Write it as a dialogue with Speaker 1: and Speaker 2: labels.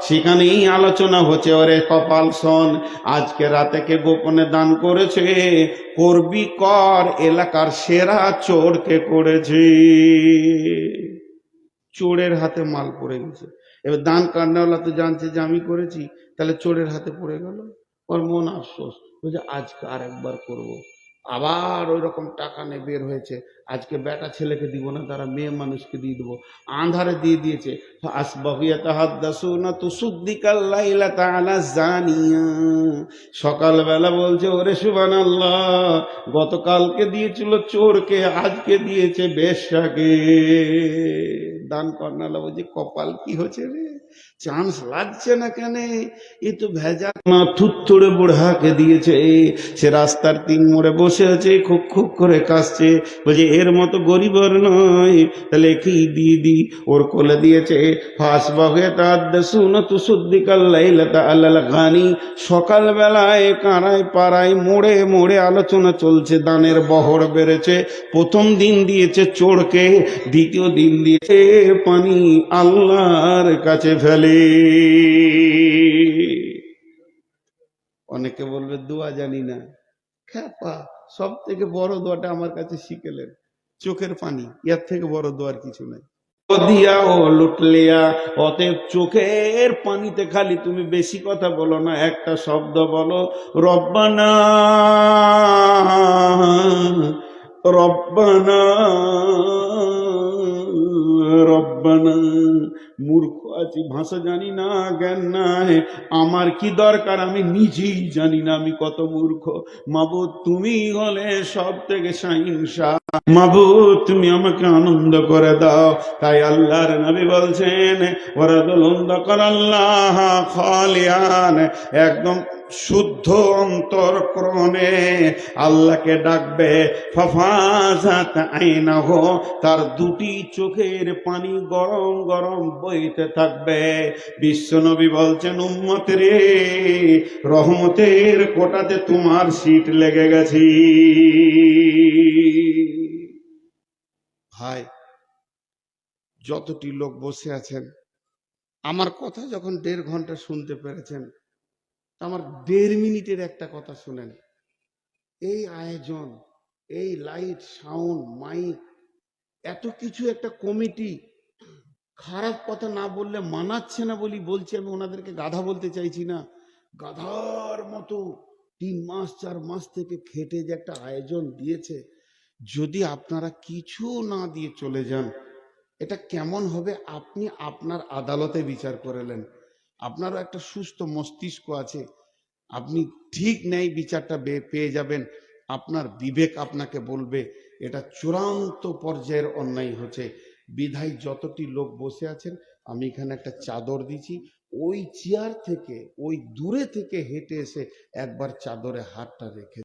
Speaker 1: সেখানেই আলোচনা হচ্ছে। ওরে কপাল শোন, আজকে রাতে কে গোপনে দান করেছে? করবি কর, এলাকার সেরা চোরকে করেছে? চোরের হাতে মাল পড়ে গেছে। এবার দান কান্নাওয়ালা তো জানছে যে আমি করেছি, তাহলে চোরের হাতে পড়ে গেল। ওর মন আফসোস, বলছে, আজকে আর একবার করব। আবার ওই রকম টাকা নিয়ে বের হয়েছে। আজকে বেটা ছেলেকে দিব না, তারা মেয়ে মানুষকে দিয়ে দেবো। আন্ধারে দিয়ে দিয়েছে। সকালবেলা বলছে, ওরে সুবান আল্লাহ গতকালকে দিয়েছিল চোরকে, আজকে দিয়েছে বেশ বেশাকে দান কর্নালা বলছে, কপাল কি হচ্ছে রে? চান্স লাগছে না কেন? এ তো ভেজা মা থুত্তুড়ে বুড়াকে দিয়েছে। সে রাস্তার তিন মোড়ে বসে আছে খুব খুব করে কাশছে বলছে, এর মতো গরিবর নয়। তাহলে কি দিদি ওর কোলে দিয়েছে? ফাঁস বহে তার শুনো তু শুদ্ধিকাল্লাইলতা আল্লাহ গানি সকালবেলায় কাঁড়ায় পাড়ায় মোড়ে মোড়ে আলোচনা চলছে, দানের বহর বেড়েছে। প্রথম দিন দিয়েছে চোরকে, দ্বিতীয় দিন দিয়েছে পানি আল্লাহর কাছে ফেলে। অনেকে বলবে, দোয়া জানি না। খ্যাপা, সব থেকে বড় দোয়াটা আমার কাছে শিখেলেন। চোখের পানি, এর থেকে বড় দোয়ার কিছু নাই। দিয়া ও লুটলিয়া, অতএব চোখের পানিতে খালি তুমি বেশি কথা বলো না, একটা শব্দ বলো, রব্বানা রব্বানা রব্বানা। মূর্খ আছি ভাষা জানি না, জ্ঞান নাই আমার কি দরকার? আমি নিজেই জানি না, আমি কত মূর্খ। মাবু তুমি হলে সব থেকে সাহিংসা। মাবু তুমি আমাকে আনন্দ করে দাও। তাই আল্লাহর নবী বলছেন ওরা দোলন্দ কর আল্লাহ খালিয়ান। একদম শুদ্ধ অন্তর ক্রমে আল্লাহকে ডাকবে তার দুটি চোখের পানি গরম গরম বইতে থাকবে। বিশ্বনবী বলছেন, উম্মত রে, রহমতের কোটাতে তোমার সিট লেগে গেছি। ভাই, যতটি লোক বসে আছেন, আমার কথা যখন দেড় ঘণ্টা শুনতে পেরেছেন আমার দেড় মিনিটের একটা কথা শুনেন। এই আয়োজন, এই লাইট সাউন্ড মাইক এত কিছু একটা কমিটি খারাপ কথা না বললে মানাচ্ছে না বলি বলছি আমি ওনাদেরকে গাধা বলতে চাইছি না। গাধার মতো তিন মাস, চার মাস থেকে খেটে যে একটা আয়োজন দিয়েছে, যদি আপনারা কিছু না দিয়ে চলে যান, এটা কেমন হবে আপনি আপনার আদালতে বিচার করলেন আপনারও একটা সুস্থ মস্তিষ্ক আছে। আপনি ঠিক ন্যায় বিচারটা পেয়ে যাবেন। আপনার বিবেক আপনাকে বলবে, এটা চূড়ান্ত পর্যায়ের অন্যায় হচ্ছে। বিধায় যতটি লোক বসে আছেন, আমি এখানে একটা চাদর দিছি। ওই চেয়ার থেকে, ওই দূরে থেকে হেঁটে এসে একবার চাদরে হাতটা রেখে